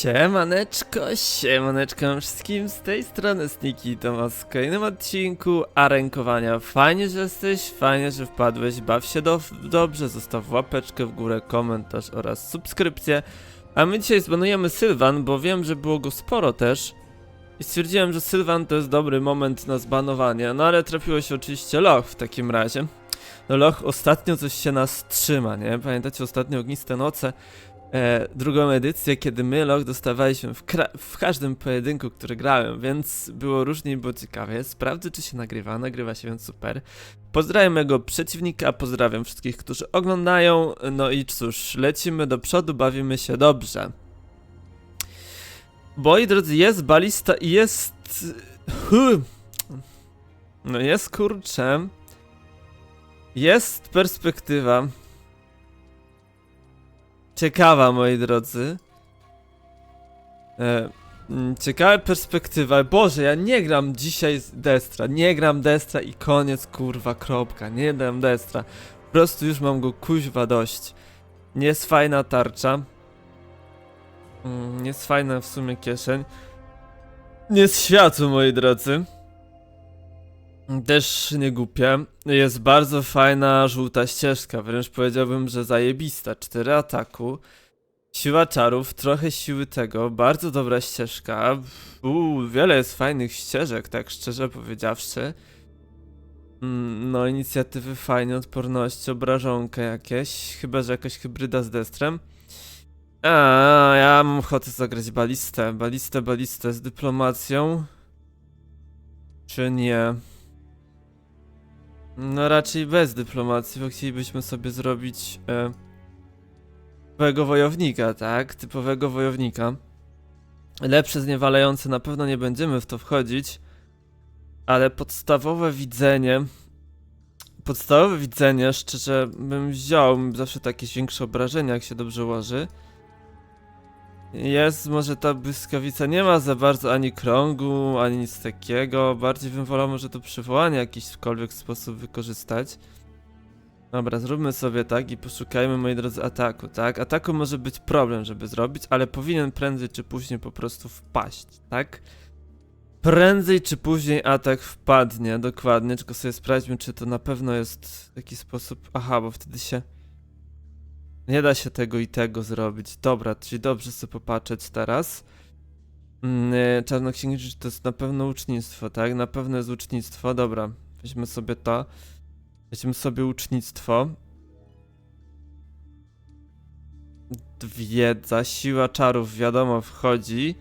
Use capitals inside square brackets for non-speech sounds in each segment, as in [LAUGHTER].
Siemaneczko, siemaneczko wszystkim z tej strony Sniki Tomas w kolejnym odcinku Arenkowania. Fajnie, że jesteś, fajnie, że wpadłeś, baw się do, dobrze, zostaw łapeczkę w górę, komentarz oraz subskrypcję. A my dzisiaj zbanujemy Sylwan, bo wiem, że było go sporo też. I stwierdziłem, że Sylwan to jest dobry moment na zbanowanie, no ale trafiło się oczywiście Loch w takim razie. No Loch ostatnio coś się nas trzyma, nie? Pamiętacie ostatnio Ogniste Noce? E, drugą edycję, kiedy my log dostawaliśmy w, w każdym pojedynku, który grałem, więc było różnie i było ciekawie. Sprawdzę, czy się nagrywa. Nagrywa się, więc super. Pozdrawiam mojego przeciwnika, pozdrawiam wszystkich, którzy oglądają. No i cóż, lecimy do przodu, bawimy się dobrze. Moi drodzy, jest balista i jest... No jest kurczę. Jest perspektywa. Ciekawa, moi drodzy. E, mm, ciekawa perspektywa. Boże, ja nie gram dzisiaj z Destra. Nie gram Destra i koniec, kurwa, kropka. Nie dam Destra. Po prostu już mam go kuźwa dość. Nie jest fajna tarcza. Mm, nie jest fajna w sumie kieszeń. Nie jest światło, moi drodzy. Też nie głupie. Jest bardzo fajna żółta ścieżka, wręcz powiedziałbym, że zajebista. Cztery ataku, siła czarów, trochę siły tego, bardzo dobra ścieżka. Uuu, wiele jest fajnych ścieżek, tak szczerze powiedziawszy. Mm, No, inicjatywy fajne, odporność, obrażonka jakieś, chyba że jakaś hybryda z destrem. A, ja mam ochotę zagrać balistę, balistę, balistę z dyplomacją. Czy nie? No raczej bez dyplomacji, bo chcielibyśmy sobie zrobić e, typowego wojownika, tak? Typowego wojownika. Lepsze zniewalające na pewno nie będziemy w to wchodzić, ale podstawowe widzenie, podstawowe widzenie, szczerze bym wziął zawsze takie większe obrażenia, jak się dobrze ułoży. Jest, może ta błyskawica nie ma za bardzo ani krągu, ani nic takiego. Bardziej bym wolał może to przywołanie w jakiśkolwiek sposób wykorzystać. Dobra, zróbmy sobie tak i poszukajmy, moi drodzy, ataku, tak? Ataku może być problem, żeby zrobić, ale powinien prędzej czy później po prostu wpaść, tak? Prędzej czy później atak wpadnie, dokładnie, tylko sobie sprawdźmy, czy to na pewno jest w taki sposób... Aha, bo wtedy się... Nie da się tego i tego zrobić. Dobra, czyli dobrze sobie popatrzeć teraz. Mm, e, Czarnoksiężniczy to jest na pewno ucznictwo, tak? Na pewno jest ucznictwo. Dobra, weźmy sobie to. Weźmy sobie ucznictwo. Wiedza, siła czarów, wiadomo, wchodzi.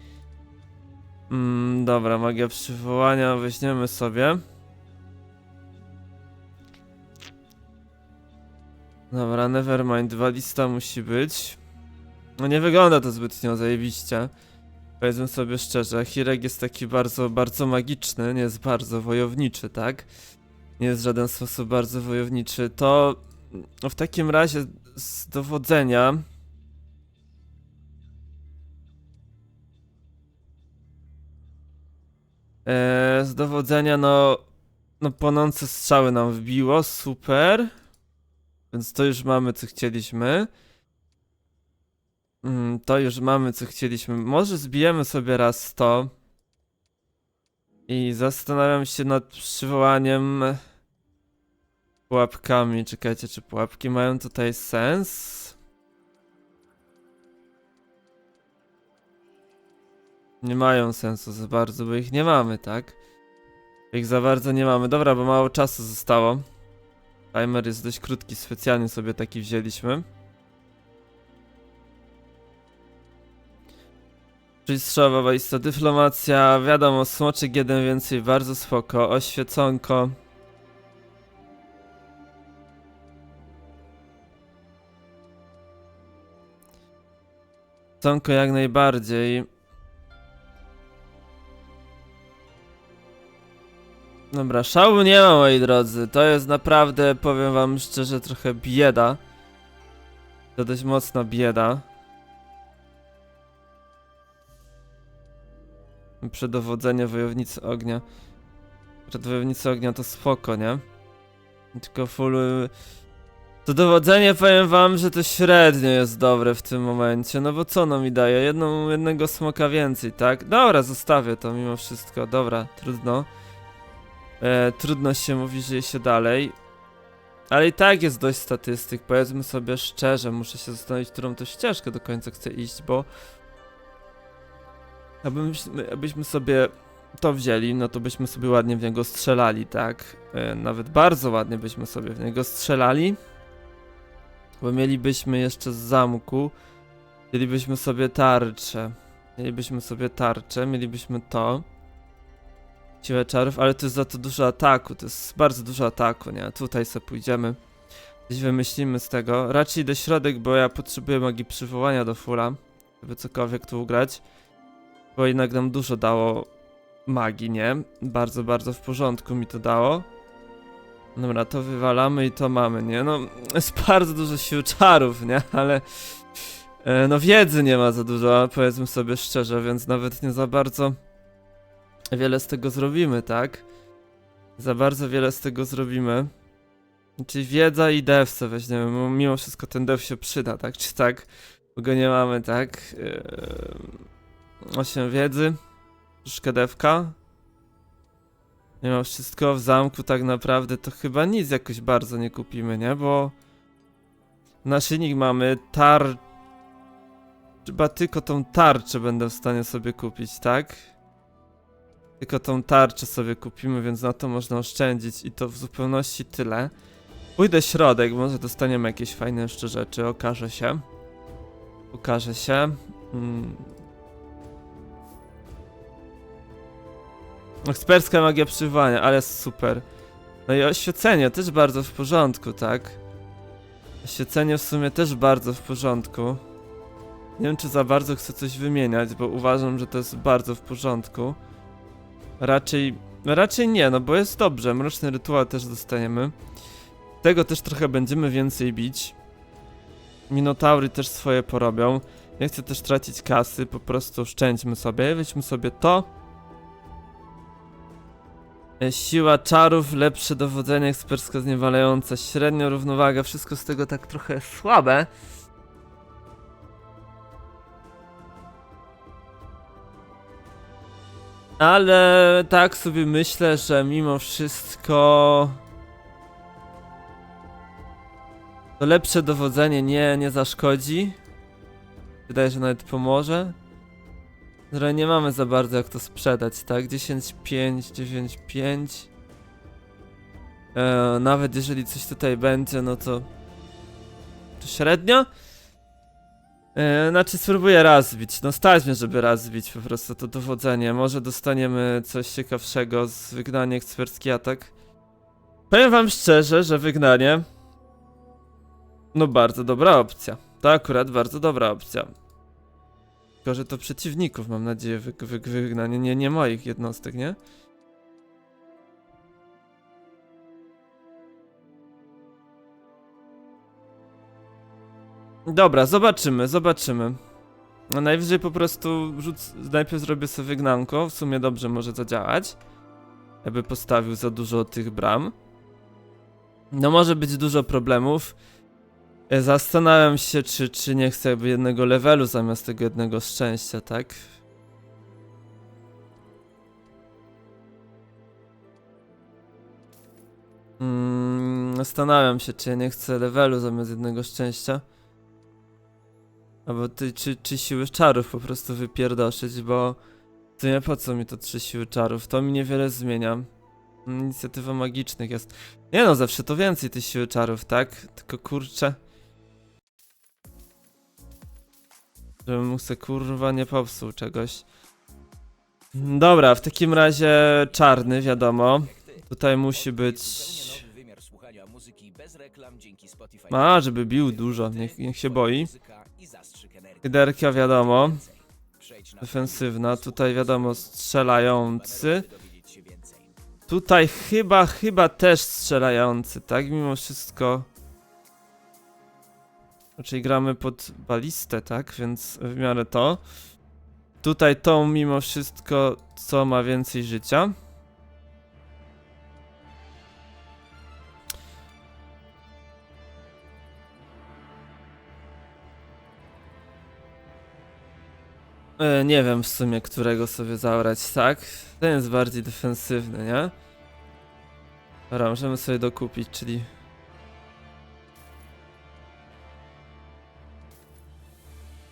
Mm, dobra, magia przywołania weźmiemy sobie. Dobra, nevermind, dwa lista musi być. No nie wygląda to zbytnio zajebiście. Powiedzmy sobie szczerze, Hirek jest taki bardzo, bardzo magiczny, nie jest bardzo wojowniczy, tak? Nie jest w żaden sposób bardzo wojowniczy. To no w takim razie z dowodzenia... Eee, z dowodzenia, no... No płonące strzały nam wbiło, super. Więc to już mamy, co chcieliśmy. Mm, to już mamy, co chcieliśmy. Może zbijemy sobie raz to. I zastanawiam się nad przywołaniem pułapkami. Czekajcie, czy pułapki mają tutaj sens? Nie mają sensu za bardzo, bo ich nie mamy, tak? Ich za bardzo nie mamy. Dobra, bo mało czasu zostało. Timer jest dość krótki, specjalnie sobie taki wzięliśmy. Czyli strzała balista, dyplomacja, wiadomo, smoczyk jeden więcej, bardzo spoko, oświeconko. Tonko jak najbardziej. Dobra, szału nie ma, moi drodzy. To jest naprawdę, powiem wam szczerze, trochę bieda. To dość mocna bieda. Przedowodzenie wojownicy ognia. Przed wojownicy ognia to spoko, nie? Tylko full... To dowodzenie powiem wam, że to średnio jest dobre w tym momencie, no bo co ono mi daje? Jedną, jednego smoka więcej, tak? Dobra, zostawię to mimo wszystko, dobra, trudno. E, trudno się mówi, że się dalej. Ale i tak jest dość statystyk, powiedzmy sobie szczerze, muszę się zastanowić, którą to ścieżkę do końca chcę iść, bo... Abyśmy, abyśmy sobie to wzięli, no to byśmy sobie ładnie w niego strzelali, tak? E, nawet bardzo ładnie byśmy sobie w niego strzelali. Bo mielibyśmy jeszcze z zamku, mielibyśmy sobie tarczę. Mielibyśmy sobie tarczę, mielibyśmy to. Siłę czarów, ale to jest za to dużo ataku, to jest bardzo dużo ataku, nie? Tutaj sobie pójdziemy. Gdzieś wymyślimy z tego. Raczej idę środek, bo ja potrzebuję magii przywołania do fulla, żeby cokolwiek tu ugrać. Bo jednak nam dużo dało magii, nie? Bardzo, bardzo w porządku mi to dało. Dobra, to wywalamy i to mamy, nie? No, jest [LAUGHS] bardzo dużo sił czarów, nie? Ale... E, no wiedzy nie ma za dużo, powiedzmy sobie szczerze, więc nawet nie za bardzo wiele z tego zrobimy, tak? Za bardzo wiele z tego zrobimy. Czyli wiedza i dev co weźmiemy, bo mimo wszystko ten dev się przyda, tak? Czy tak? Bo go nie mamy, tak? Eee, 8 wiedzy, troszkę devka. Mimo wszystko w zamku tak naprawdę to chyba nic jakoś bardzo nie kupimy, nie? Bo naszyjnik mamy tar... Chyba tylko tą tarczę będę w stanie sobie kupić, tak? Tylko tą tarczę sobie kupimy, więc na to można oszczędzić i to w zupełności tyle. Pójdę środek, może dostaniemy jakieś fajne jeszcze rzeczy, okaże się. Okaże się. Mm. Ekspercka magia przywołania, ale super. No i oświecenie też bardzo w porządku, tak? Oświecenie w sumie też bardzo w porządku. Nie wiem, czy za bardzo chcę coś wymieniać, bo uważam, że to jest bardzo w porządku. Raczej, raczej nie, no bo jest dobrze. Mroczny rytuał też dostaniemy. Tego też trochę będziemy więcej bić. Minotaury też swoje porobią. Nie chcę też tracić kasy, po prostu szczędźmy sobie. Weźmy sobie to. E, Siła czarów, lepsze dowodzenie, ekspercka zniewalająca, średnio równowaga, wszystko z tego tak trochę słabe. Ale tak sobie myślę, że mimo wszystko to lepsze dowodzenie nie, nie zaszkodzi. Wydaje się, że nawet pomoże. Ale nie mamy za bardzo jak to sprzedać, tak? 10, 5, 9, 5. E, nawet jeżeli coś tutaj będzie, no to... To średnio? E, znaczy spróbuję raz zbić. No stać mnie, żeby raz zbić po prostu to dowodzenie. Może dostaniemy coś ciekawszego z wygnania ekspercki atak. Powiem wam szczerze, że wygnanie... No bardzo dobra opcja. To akurat bardzo dobra opcja. Tylko, że to przeciwników, mam nadzieję, wy, wy, wygnanie, nie, nie moich jednostek, nie? Dobra, zobaczymy, zobaczymy. No najwyżej po prostu rzuc... najpierw zrobię sobie wygnanko, w sumie dobrze może zadziałać. Jakby postawił za dużo tych bram. No może być dużo problemów. E, Zastanawiam się, czy, czy nie chcę jakby jednego levelu zamiast tego jednego szczęścia, tak? Mm, zastanawiam się, czy ja nie chcę levelu zamiast jednego szczęścia. Albo ty, czy, czy siły czarów po prostu wypierdoszyć, bo to nie po co mi to trzy siły czarów, to mi niewiele zmienia. Inicjatywa magicznych jest. Nie no, zawsze to więcej tych siły czarów, tak? Tylko kurczę. Żebym mu se kurwa nie popsuł czegoś. Dobra, w takim razie czarny, wiadomo. Tutaj musi być... A, żeby bił dużo, niech, niech się boi. Hyderka wiadomo. Defensywna, tutaj wiadomo strzelający. Tutaj chyba, chyba też strzelający, tak? Mimo wszystko. Raczej gramy pod balistę, tak? Więc w miarę to. Tutaj tą mimo wszystko, co ma więcej życia. E, nie wiem w sumie, którego sobie zaorać, tak? Ten jest bardziej defensywny, nie? Dobra, możemy sobie dokupić, czyli...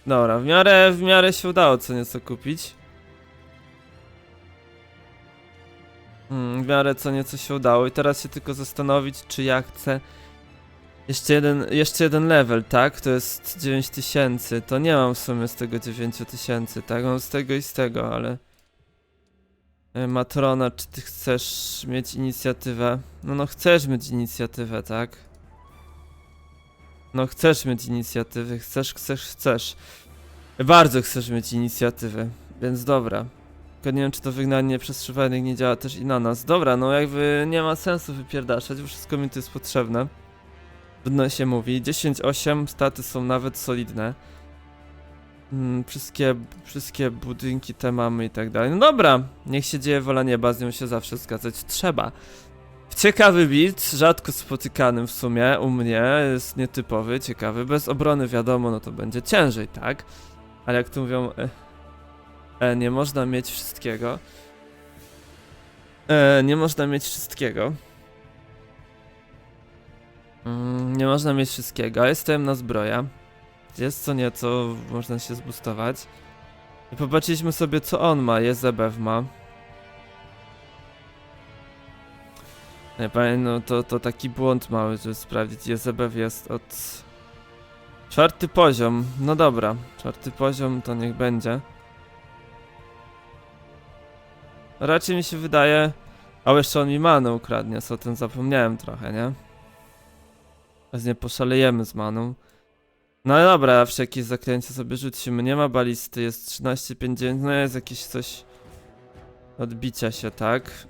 Dobra, w miarę, w miarę się udało co nieco kupić. Mm, w miarę co nieco się udało i teraz się tylko zastanowić, czy ja chcę... Jeszcze jeden, jeszcze jeden level, tak? To jest 9000. To nie mam w sumie z tego 9000, tak? Mam z tego i z tego, ale... E, Matrona, czy ty chcesz mieć inicjatywę? No, no chcesz mieć inicjatywę, tak? No chcesz mieć inicjatywy, chcesz, chcesz, chcesz. Bardzo chcesz mieć inicjatywę, więc dobra. Tylko nie wiem, czy to wygnanie przez nie działa też i na nas. Dobra, no jakby nie ma sensu wypierdaszać, bo wszystko mi tu jest potrzebne. Trudno się mówi. 10-8, staty są nawet solidne. Mm, wszystkie, wszystkie budynki te mamy i tak dalej. No dobra, niech się dzieje wola nieba, z nią się zawsze zgadzać trzeba. Ciekawy build, rzadko spotykanym w sumie u mnie, jest nietypowy, ciekawy. Bez obrony wiadomo, no to będzie ciężej, tak? Ale jak tu mówią, e, e, nie można mieć wszystkiego. E, nie można mieć wszystkiego. Mm, nie można mieć wszystkiego, jestem na zbroja. Jest co nieco, można się zbustować. I popatrzyliśmy sobie co on ma, Jezebew ma. Nie pamiętam, no to, to taki błąd mały, żeby sprawdzić. Jezebew jest od... Czwarty poziom, no dobra. Czwarty poziom to niech będzie. Raczej mi się wydaje... A jeszcze on mi manę ukradnie, co o tym zapomniałem trochę, nie? Bez nie poszalejemy z maną. No dobra, wszelkie zaklęcie sobie rzucimy. Nie ma balisty, jest 13,59, no jest jakieś coś... Odbicia się, tak?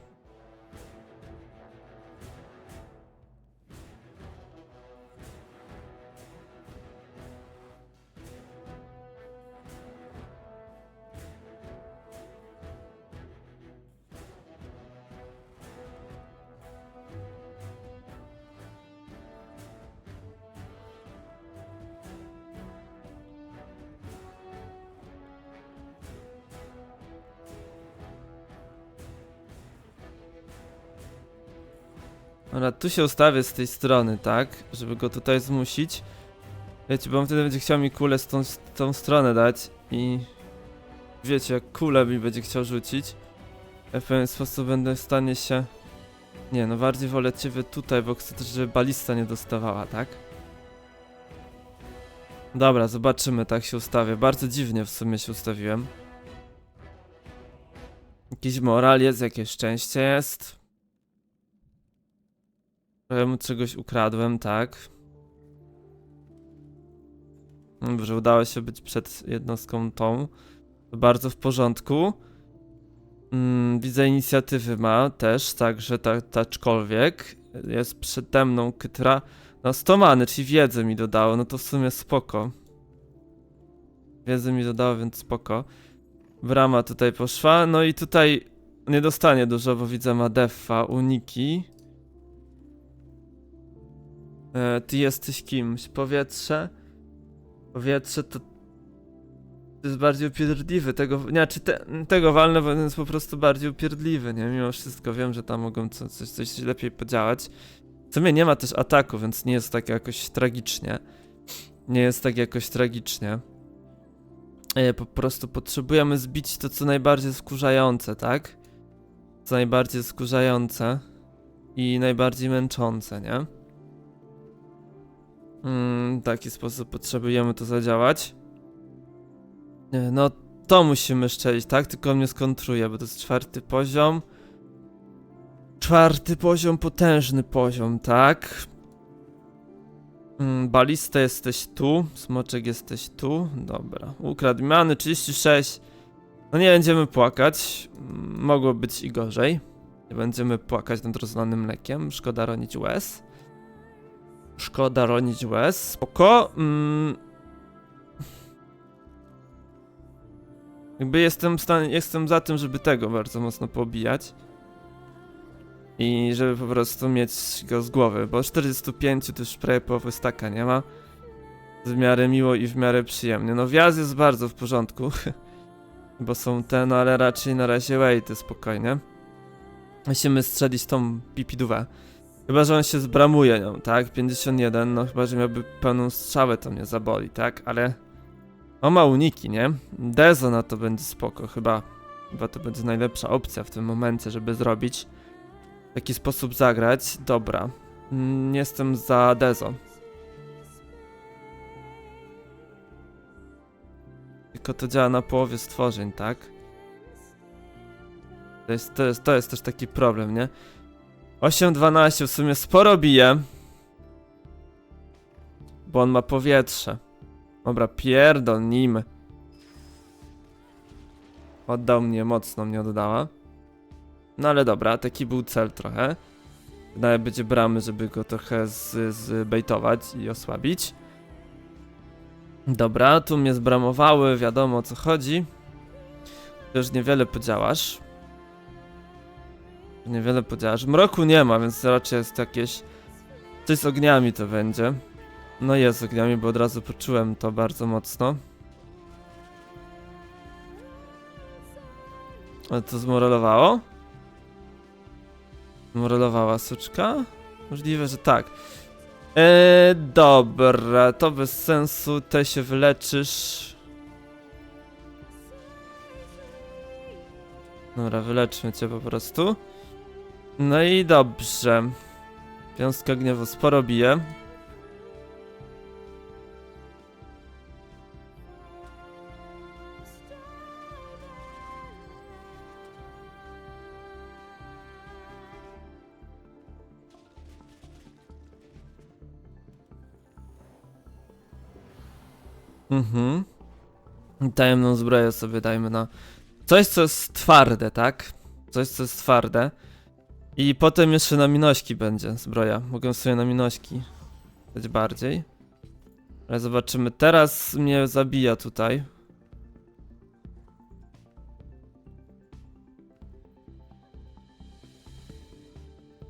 Dobra, tu się ustawię z tej strony, tak? Żeby go tutaj zmusić. Wiecie, bo on wtedy będzie chciał mi kulę z tą, tą stronę dać i... Wiecie, jak kulę mi będzie chciał rzucić. Ja w pewien sposób będę w stanie się... Nie, no bardziej wolę ciebie tutaj, bo chcę też, żeby balista nie dostawała, tak? Dobra, zobaczymy, tak się ustawię. Bardzo dziwnie w sumie się ustawiłem. Jakiś moral jest, jakieś szczęście jest. Trochę mu czegoś ukradłem, tak. Dobrze, udało się być przed jednostką tą. To bardzo w porządku. Mm, widzę inicjatywy ma też, także ta, taczkolwiek. Jest przede mną kytra. No 100 many, czyli wiedzę mi dodało, no to w sumie spoko. Wiedzę mi dodało, więc spoko. Brama tutaj poszła, no i tutaj nie dostanie dużo, bo widzę ma defa, uniki. E, ty jesteś kimś. Powietrze. Powietrze to. to jest bardziej upierdliwy. Tego. Nie, czy te, tego walnę, bo jest po prostu bardziej upierdliwy, nie? Mimo wszystko wiem, że tam mogą co, coś, coś lepiej podziałać. W sumie nie ma też ataku, więc nie jest tak jakoś tragicznie. Nie jest tak jakoś tragicznie. E, po prostu potrzebujemy zbić to, co najbardziej skurzające, tak? Co najbardziej skurzające i najbardziej męczące, nie? Mm, w taki sposób potrzebujemy to zadziałać. Nie, No, to musimy szczelić, tak? Tylko mnie skontruje, bo to jest czwarty poziom. Czwarty poziom, potężny poziom, tak? Mm, balista jesteś tu, smoczek jesteś tu. Dobra, ukradł miany 36. No nie będziemy płakać. Mm, Mogło być i gorzej. Nie będziemy płakać nad rozlanym mlekiem. Szkoda ronić łez. Szkoda ronić łez. Spoko. Mm. Jakby jestem, w stanie, jestem za tym, żeby tego bardzo mocno pobijać. I żeby po prostu mieć go z głowy, bo 45 to już prawie połowy staka nie ma. W miarę miło i w miarę przyjemnie. No wjazd jest bardzo w porządku. [LAUGHS] Bo są te, no ale raczej na razie wejty, spokojnie. Musimy strzelić tą pipidówę. Chyba, że on się zbramuje nią, tak? 51, no chyba, że miałby pełną strzałę, to mnie zaboli, tak? Ale... On ma uniki, nie? Dezo na to będzie spoko, chyba. Chyba to będzie najlepsza opcja w tym momencie, żeby zrobić. W taki sposób zagrać. Dobra. Mm, Jestem za Dezo. Tylko to działa na połowie stworzeń, tak? To jest, to jest, to jest też taki problem, nie? 8-12 w sumie sporo bije. Bo on ma powietrze. Dobra, pierdol nim. Oddał mnie, mocno mnie oddała. No ale dobra, taki był cel trochę. Nawet będzie bramy, żeby go trochę z- zbejtować i osłabić. Dobra, tu mnie zbramowały, wiadomo o co chodzi. Już niewiele podziałasz. Niewiele podziałasz. Mroku nie ma, więc raczej jest jakieś... Coś z ogniami to będzie. No jest z ogniami, bo od razu poczułem to bardzo mocno. Ale to zmorelowało? Zmorelowała suczka? Możliwe, że tak. Eee, dobra, to bez sensu, te się wyleczysz. Dobra, wyleczmy cię po prostu. No i dobrze. Wiązka gniewu sporo bije. Mhm. Tajemną zbroję sobie dajmy na coś, co jest twarde, tak? Coś, co jest twarde. I potem jeszcze na minośki będzie zbroja. Mogę sobie na minośki dać bardziej. Ale zobaczymy. Teraz mnie zabija tutaj.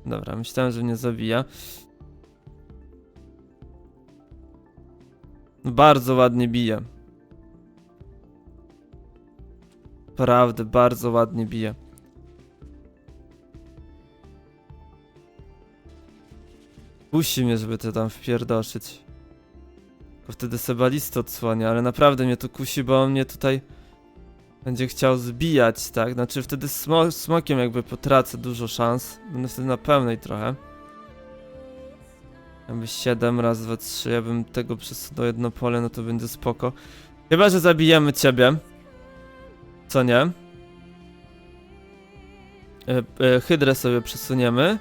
Dobra, myślałem, że mnie zabija. Bardzo ładnie bije. Prawdę, bardzo ładnie bije. Kusi mnie, żeby to tam wpierdoszyć. Tylko wtedy Sebalisty odsłania, ale naprawdę mnie to kusi, bo on mnie tutaj będzie chciał zbijać, tak? Znaczy wtedy smo smokiem jakby potracę dużo szans. Będę wtedy na pełnej trochę. Jakby 7 raz, 2, 3, ja bym tego przesunął jedno pole, no to będzie spoko. Chyba, że zabijemy ciebie. Co nie? E, e, hydrę sobie przesuniemy.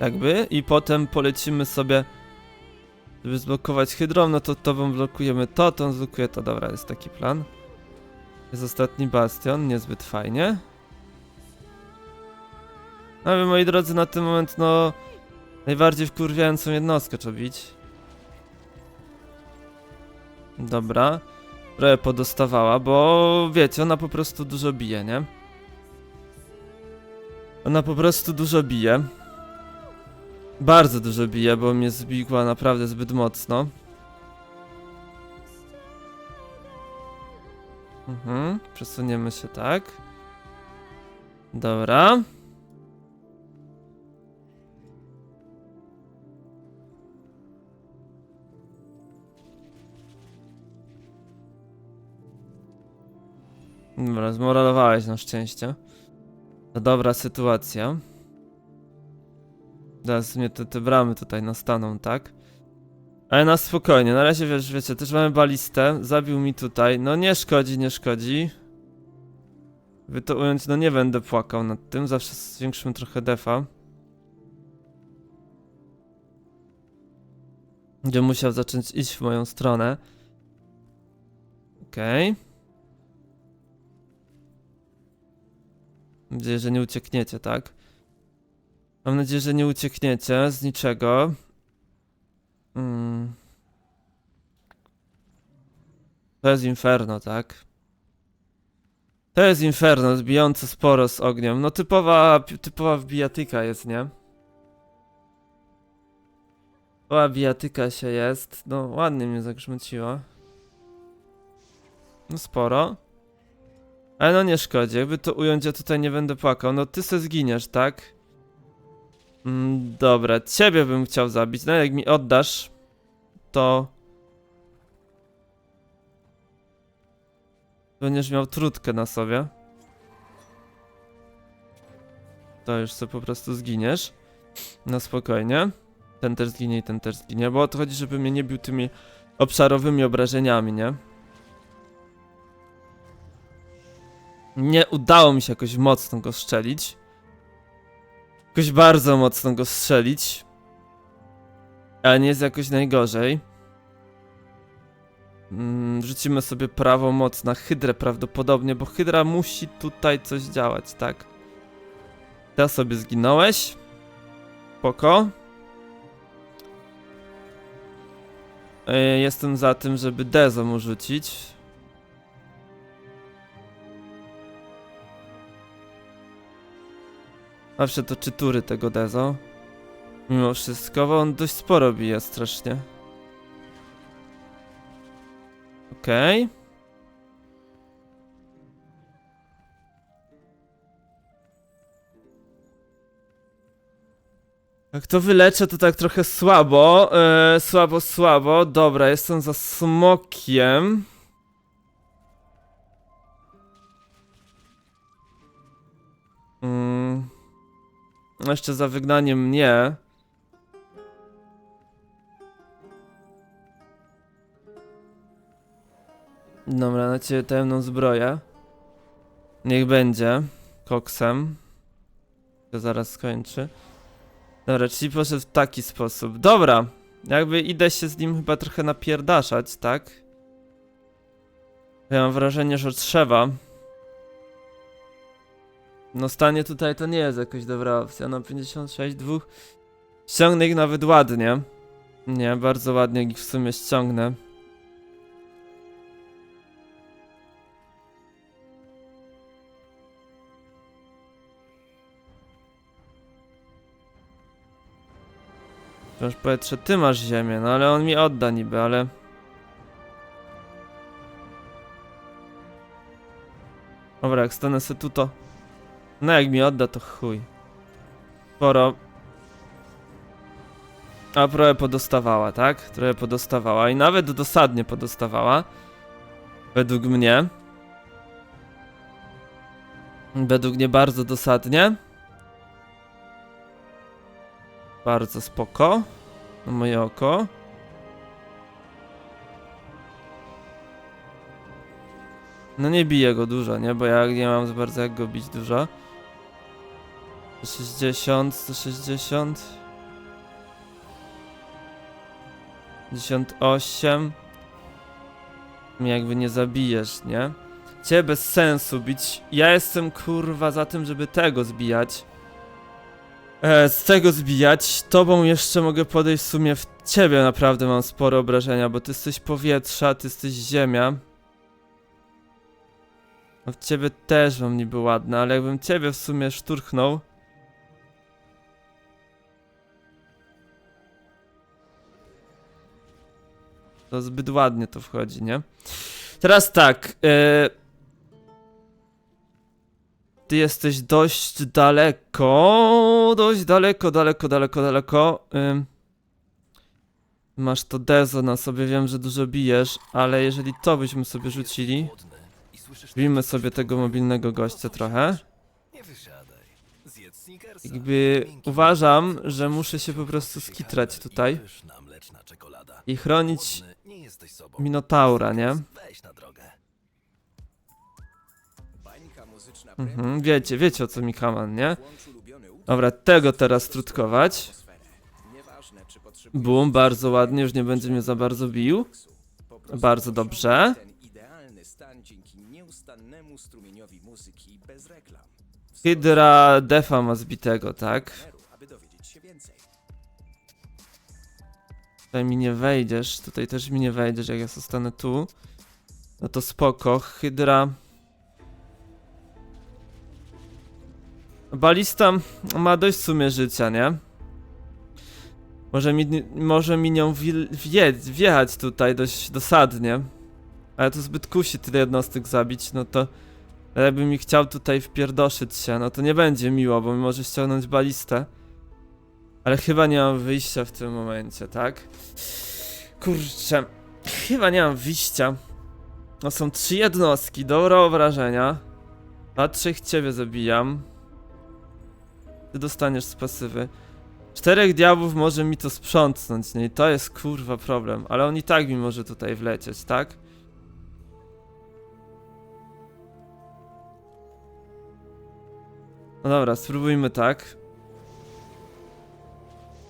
Jakby. I potem polecimy sobie, żeby zblokować hydrą, no to tobą blokujemy to, to on zblokuje to. Dobra, jest taki plan. Jest ostatni bastion, niezbyt fajnie. No ale moi drodzy, na ten moment, no... Najbardziej wkurwiającą jednostkę trzeba bić. Dobra. Trochę podostawała, bo wiecie, ona po prostu dużo bije, nie? Ona po prostu dużo bije. Bardzo dużo bije, bo mnie zbiła naprawdę zbyt mocno. Mhm, przesuniemy się tak. Dobra. Dobra, zmoralowałeś na szczęście. To dobra sytuacja. Zaraz mnie te, te bramy tutaj nastaną, tak? Ale na spokojnie, na razie wiesz, wiecie, też mamy balistę, zabił mi tutaj, no nie szkodzi, nie szkodzi. By to ująć, no nie będę płakał nad tym, zawsze zwiększymy trochę defa. Będzie musiał zacząć iść w moją stronę. Okej. Mam nadzieję, że nie uciekniecie, tak? Mam nadzieję, że nie uciekniecie z niczego. Mm. To jest inferno, tak? To jest inferno, zbijające sporo z ogniem. No typowa, typowa wbijatyka jest, nie? Typowa bijatyka się jest. No ładnie mnie zagrzmociła. No sporo. Ale no nie szkodzi, jakby to ująć, ja tutaj nie będę płakał. No ty se zginiesz, tak? Mm, dobra, ciebie bym chciał zabić. No jak mi oddasz, to... Będziesz miał trutkę na sobie. To już sobie po prostu zginiesz. No spokojnie. Ten też zginie i ten też zginie, bo o to chodzi, żeby mnie nie bił tymi obszarowymi obrażeniami, nie? Nie udało mi się jakoś mocno go strzelić. Jakoś bardzo mocno go strzelić. Ale nie jest jakoś najgorzej. Mm, wrzucimy sobie prawą moc na hydrę prawdopodobnie, bo hydra musi tutaj coś działać, tak. Teraz sobie zginąłeś. Spoko. E, Jestem za tym, żeby Dezo mu rzucić. Zawsze to czytury tego Dezo. Mimo wszystko, bo on dość sporo bije strasznie. Okej. Jak to wyleczę, to tak trochę słabo. E, słabo, słabo. Dobra, jestem za smokiem. Jeszcze za wygnaniem mnie. Dobra, na ciebie tajemną zbroję. Niech będzie. Koksem. To zaraz skończy. Dobra, czyli poszedł w taki sposób. Dobra, jakby idę się z nim chyba trochę napierdaszać, tak? Ja mam wrażenie, że trzeba. No stanie tutaj to nie jest jakoś dobra opcja. No 56, dwóch. Ściągnę ich nawet ładnie. Nie, bardzo ładnie ich w sumie ściągnę. Przecież powiedz, ty masz ziemię, no ale on mi odda niby, ale... Dobra, jak stanę se tu to... No jak mi odda, to chuj. Sporo. A trochę podostawała, tak? Trochę podostawała i nawet dosadnie podostawała. Według mnie. Według mnie bardzo dosadnie. Bardzo spoko. Na moje oko. No nie biję go dużo, nie? Bo ja nie mam za bardzo jak go bić dużo. 160, 160. 58. Mnie jakby nie zabijesz, nie? Cię bez sensu bić. Ja jestem kurwa za tym, żeby tego zbijać. E, z tego zbijać. Tobą jeszcze mogę podejść w sumie w ciebie naprawdę mam spore obrażenia, bo ty jesteś powietrza, ty jesteś ziemia. No w ciebie też mam niby ładne, ale jakbym ciebie w sumie szturchnął. To zbyt ładnie to wchodzi, nie? Teraz tak. E... Ty jesteś dość daleko. Dość daleko, daleko, daleko, daleko. Ym. Masz to Dezo na sobie, wiem, że dużo bijesz, ale jeżeli to byśmy sobie rzucili. Bijmy sobie tego mobilnego gościa trochę. Jakby uważam, że muszę się po prostu skitrać tutaj i chronić jesteś sobą. Minotaura, nie? Weź na drogę. Bańka muzyczna Mhm, wiecie, wiecie o co mi kaman, nie? włącz ulubiony utwór Dobra, tego teraz trutkować. atmosferę. Nieważne, czy potrzebujesz Bum, bardzo ładnie, już nie będzie mnie za bardzo bił. relaksu. Po prostu Bardzo dobrze. Ten idealny stan dzięki nieustannemu strumieniowi muzyki bez reklam. Hydra defa ma zbitego, tak? Tutaj mi nie wejdziesz, tutaj też mi nie wejdziesz, jak ja zostanę tu. No to spoko, Hydra... Balista ma dość w sumie życia, nie? Może mi, może mi nią wje, wjechać tutaj dość dosadnie. Ale to zbyt kusi tyle jednostek zabić, no to... Jakby mi chciał tutaj wpierdoszyć się, no to nie będzie miło, bo mi może ściągnąć balistę. Ale chyba nie mam wyjścia w tym momencie, tak? Kurczę, chyba nie mam wyjścia. No są trzy jednostki, dobra obrażenia. A trzech ciebie zabijam. Ty dostaniesz z pasywy. Czterech diabłów może mi to sprzątnąć, nie? I to jest kurwa problem. Ale on i tak mi może tutaj wlecieć, tak? No dobra, spróbujmy tak.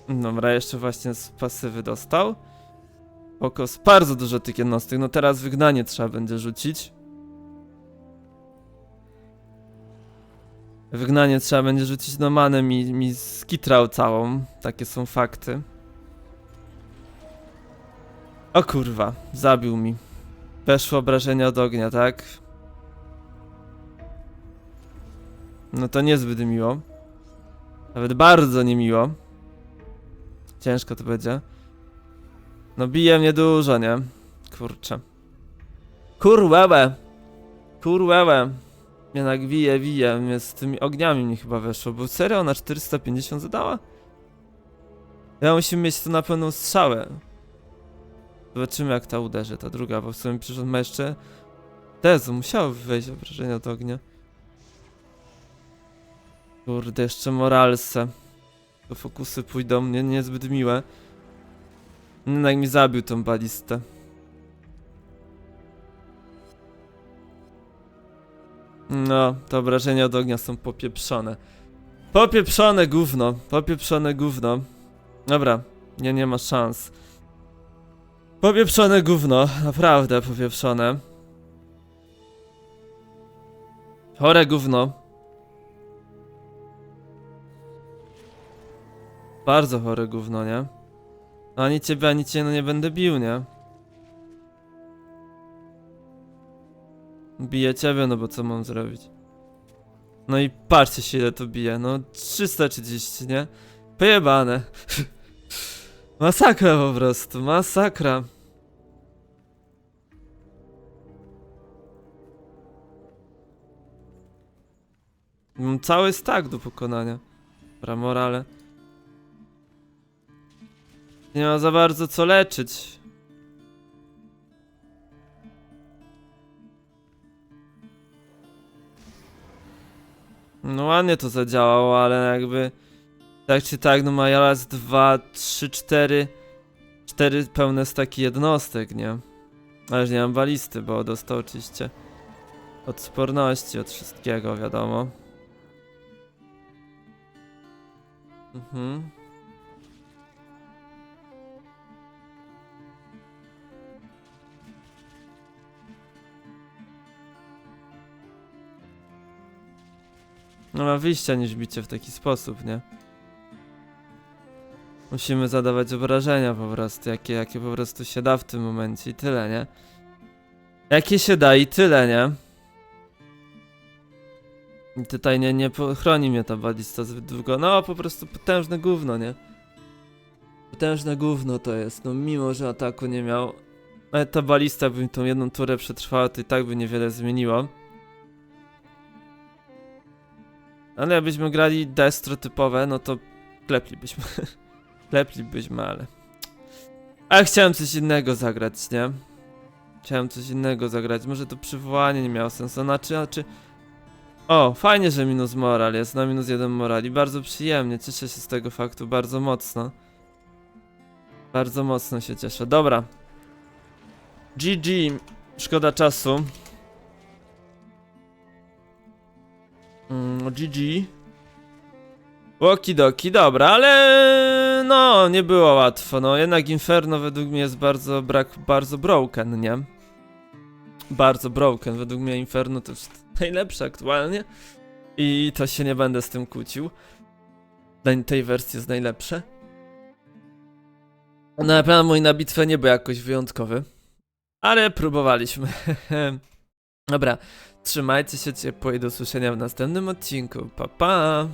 Dobra, jeszcze właśnie z pasywy dostał. Okos, bardzo dużo tych jednostek. No teraz wygnanie trzeba będzie rzucić. Wygnanie trzeba będzie rzucić, no manę mi, mi skitrał całą. Takie są fakty. O kurwa, zabił mi. Weszło obrażenia od ognia, tak? No to niezbyt miło. Nawet bardzo niemiło. Ciężko to będzie. No bije mnie dużo, nie? Kurczę. Kurłełe! Kurłełe! Jednak wije, wije. Mnie z tymi ogniami mi chyba weszło. Bo serio na 450 zadała? Ja musimy mieć tu na pełną strzałę. Zobaczymy jak ta uderzy, ta druga, bo w sumie przecież on ma jeszcze... Tezu, musiało wejść obrażenia od ognia. Kurde, jeszcze moralse. To fokusy pójdą mnie niezbyt miłe. Jednak mi zabił tą balistę. No, te obrażenia od ognia są popieprzone. Popieprzone gówno, popieprzone gówno. Dobra, nie, nie ma szans. Popieprzone gówno, naprawdę popieprzone. Chore gówno. Bardzo chore gówno, nie? No, Ani ciebie, ani cię no nie będę bił, nie? Biję ciebie, no bo co mam zrobić? No i patrzcie się ile to bije, no 330, nie? Pojebane. [LAUGHS] Masakra po prostu, masakra. Mam cały stack do pokonania. Dobra, morale. Nie ma za bardzo co leczyć. No ładnie to zadziałało, ale jakby tak czy tak, no ma raz, dwa, trzy, cztery, cztery pełne staki jednostek, nie? Ale już nie mam balisty, bo dostał oczywiście odporności od wszystkiego, wiadomo. Mhm. No ma wyjścia niż bicie w taki sposób, nie? Musimy zadawać obrażenia po prostu, jakie, jakie po prostu się da w tym momencie i tyle, nie? Jakie się da i tyle, nie? I tutaj nie, nie chroni mnie ta balista zbyt długo. No, po prostu potężne gówno, nie? Potężne gówno to jest, no mimo, że ataku nie miał. Ale ta balista by mi tą jedną turę przetrwała, to i tak by niewiele zmieniło. Ale jakbyśmy grali destro typowe, no to kleplibyśmy. [LAUGHS] kleplibyśmy, ale... Ale chciałem coś innego zagrać, nie? Chciałem coś innego zagrać. Może to przywołanie nie miało sensu. Znaczy, znaczy... O, fajnie, że minus moral jest. Na minus jeden morali. Bardzo przyjemnie. Cieszę się z tego faktu bardzo mocno. Bardzo mocno się cieszę. Dobra. GG. Szkoda czasu. Mm, GG. Okidoki, dobra, ale no, nie było łatwo, no jednak Inferno według mnie jest bardzo brak, bardzo broken, nie? Bardzo broken, według mnie Inferno to jest [LAUGHS] najlepsze aktualnie i to się nie będę z tym kłócił. Tej wersji jest najlepsze. Na pewno mój na bitwę nie był jakoś wyjątkowy, ale próbowaliśmy. [LAUGHS] Dobra, Trzymajcie się ciepło i do usłyszenia w następnym odcinku. Pa pa!